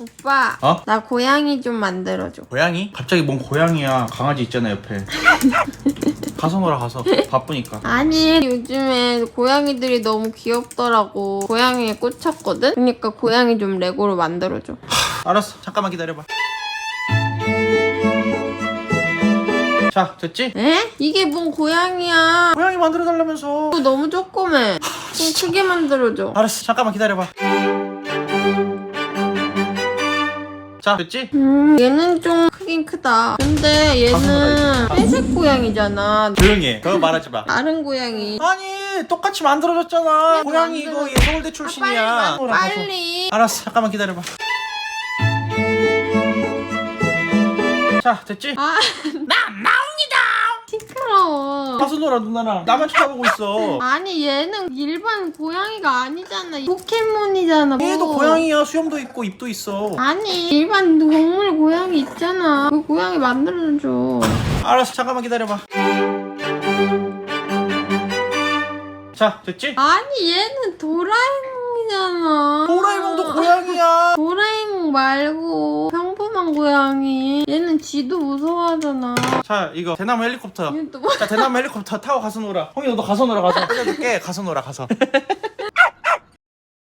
오빠. 어? 나 고양이 좀 만들어줘. 고양이? 갑자기 뭔 고양이야 강아지 있잖아 옆에 가서 놀아 가서 바쁘니까 아니 요즘에 고양이들이 너무 귀엽더라고. 고양이에 꽂혔거든. 그러니까 고양이 좀 레고로 만들어줘. 알았어 잠깐만 기다려봐 자 됐지? 에? 이게 뭔 고양이야? 고양이 만들어 달라면서 이거 너무 조그매. 좀 크게 만들어줘. 알았어 잠깐만 기다려봐 자 됐지? 음, 얘는 좀 크긴 크다. 근데 얘는 회색 고양이잖아. 조용히 해 그거 말하지 마 다른 고양이. 아니 똑같이 만들어졌잖아 고양이 이거. 얘 서울대 출신이야 아, 빨리, 가서. 빨리. 알았어 잠깐만 기다려봐 자 됐지? 아, 나 나옵니다. 시끄러워. 놀아 누나랑 나만 쳐다보고 있어 아니 얘는 일반 고양이가 아니잖아. 포켓몬이잖아. 얘도 뭐. 고양이야 수염도 있고 입도 있어 아니 일반 동물 고양이 있잖아. 그 고양이 만들어줘. 알았어 잠깐만 기다려봐 자 됐지? 아니 얘는 도라에몽이잖아. 도라에몽도 고양이야 도라에몽 말고 고양이. 얘는 지도 무서워하잖아. 자 이거 대나무 헬리콥터 이건 또 뭐? 자 대나무 헬리콥터 타고 가서 놀아 홍이 너도 가서 놀아 가서 살려줄게 가서 놀아 가서